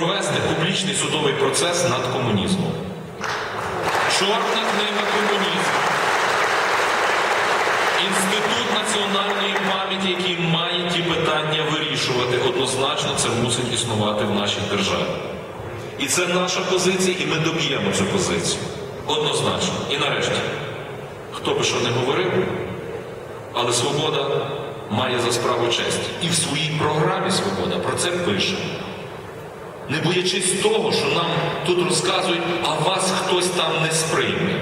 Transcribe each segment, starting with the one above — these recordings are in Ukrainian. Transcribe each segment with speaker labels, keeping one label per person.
Speaker 1: провести публічний судовий процес над комунізмом. Чорна книга комунізму. Інститут національної пам'яті, який має ті питання вирішувати, однозначно це мусить існувати в нашій державі. І це наша позиція, і ми доб'ємо цю позицію. Однозначно. І нарешті, хто би що не говорив, але свобода має за справу честь. І в своїй програмі Свобода про це пише. Не боячись того, що нам тут розказують, а вас хтось там не сприйме.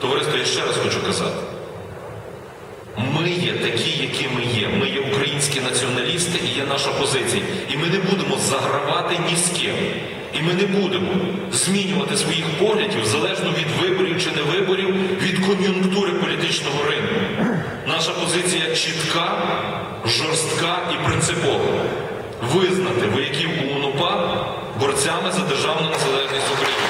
Speaker 1: Товариство, я ще раз хочу казати. Ми є такі, які ми є. Ми є українські націоналісти і є наша позиція. І ми не будемо загравати ні з ким. І ми не будемо змінювати своїх поглядів залежно від виборів чи не виборів, від кон'юнктури політичного ринку. Наша позиція чітка, жорстка і принципова. Визнати вояків борцями за державну незалежність України.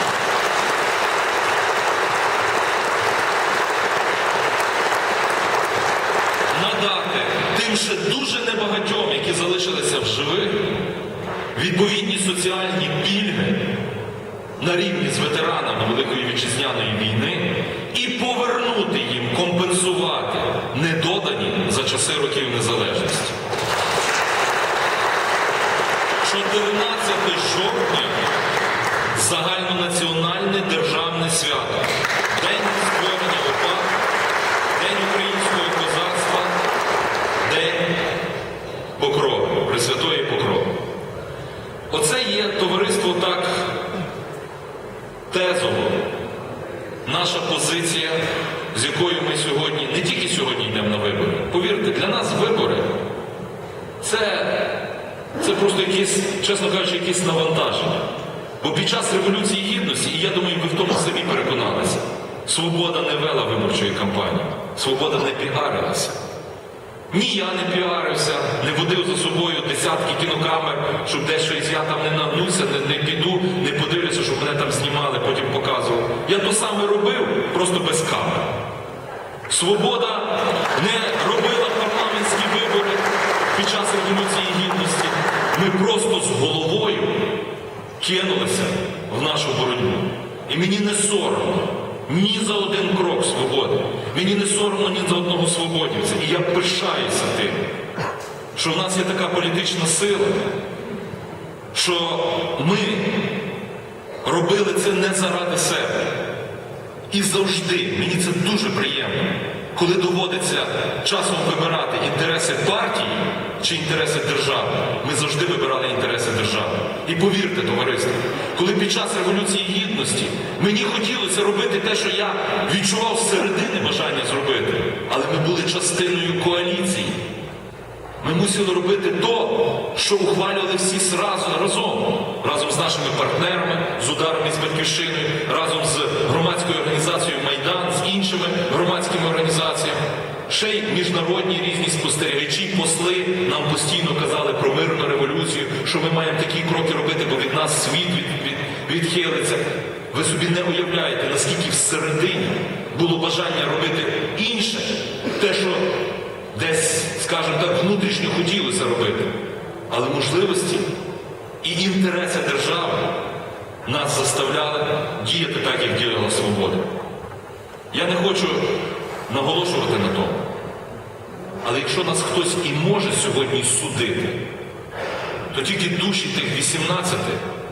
Speaker 1: надати тим ще дуже небагатьом, які залишилися в живих, відповідні соціальні пільги на рівні з ветеранами Великої вітчизняної війни і повернути їм, компенсувати недодані за часи років незалежності. 14 жовтня загальнонаціональне державне свято. День створення ОПА, День українського козацтва, День Покрови, Пресвятої Покрови. Оце є товариство так тезово. Наша позиція, з якою ми сьогодні, не тільки сьогодні йдемо на вибори. Повірте, для нас вибори це, це просто якісь, чесно кажучи, якісь навантаження. Бо під час Революції Гідності, і я думаю, ви в тому самі переконалися, свобода не вела виборчої кампанії, свобода не піарилася. Ні, я не піарився, не водив за собою десятки кінокамер, щоб десь щось я там не нагнуся, не, не піду, не подивлюся, щоб мене там знімали, потім показували. Я то саме робив, просто без камер. Свобода не робила парламентські вибори під час Революції Гідності. Ми просто з головою кинулися в нашу боротьбу. І мені не соромно ні за один крок свободи. Мені не соромно ні за одного свободівця. І я пишаюся тим, що в нас є така політична сила, що ми робили це не заради себе. І завжди, мені це дуже приємно, коли доводиться часом вибирати інтереси партії чи інтереси держави, ми завжди вибирали інтереси держави. І повірте, товариство, коли під час Революції Гідності мені хотілося робити те, що я відчував зсередини бажання зробити, але ми були частиною коаліції. Ми мусили робити то, що ухвалювали всі сразу, разом, разом з нашими партнерами, з ударом із батьківщиною, разом з Ще й міжнародні різні спостерігачі, посли нам постійно казали про мирну революцію, що ми маємо такі кроки робити, бо від нас світ від, від, відхилиться. Ви собі не уявляєте, наскільки всередині було бажання робити інше, те, що десь, скажімо так, внутрішньо хотілося робити. Але можливості і інтереси держави нас заставляли діяти так, як діяла свобода. Я не хочу наголошувати на тому. Але якщо нас хтось і може сьогодні судити, то тільки душі тих 18,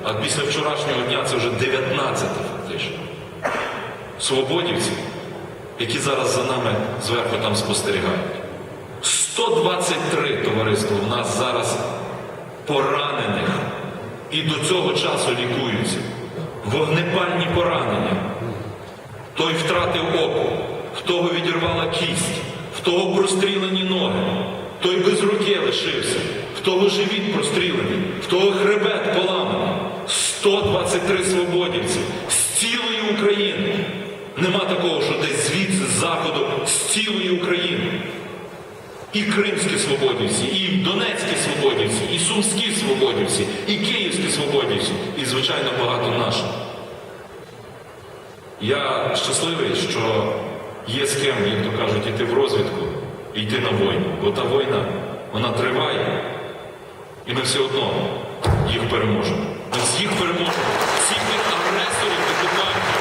Speaker 1: а після вчорашнього дня це вже 19 фактично, свободівців, які зараз за нами зверху там спостерігають. 123 товариство в нас зараз поранених і до цього часу лікуються. Вогнепальні поранення. Той втратив око, в того відірвала кість, того прострілені ноги, той без руки лишився, в того живіт прострілений, в того хребет поламаний. 123 свободівці з цілої України. Нема такого, що десь звідси, з заходу, з цілої України. І кримські свободівці, і донецькі свободівці, і сумські свободівці, і київські свободівці, і, звичайно, багато наших. Я щасливий, що є з ким, як то кажуть, йти в розвідку і йти на війну. Бо та війна, вона триває, і ми все одно їх переможемо. Ми всіх переможемо. Всіх тих агресорів, окупантів.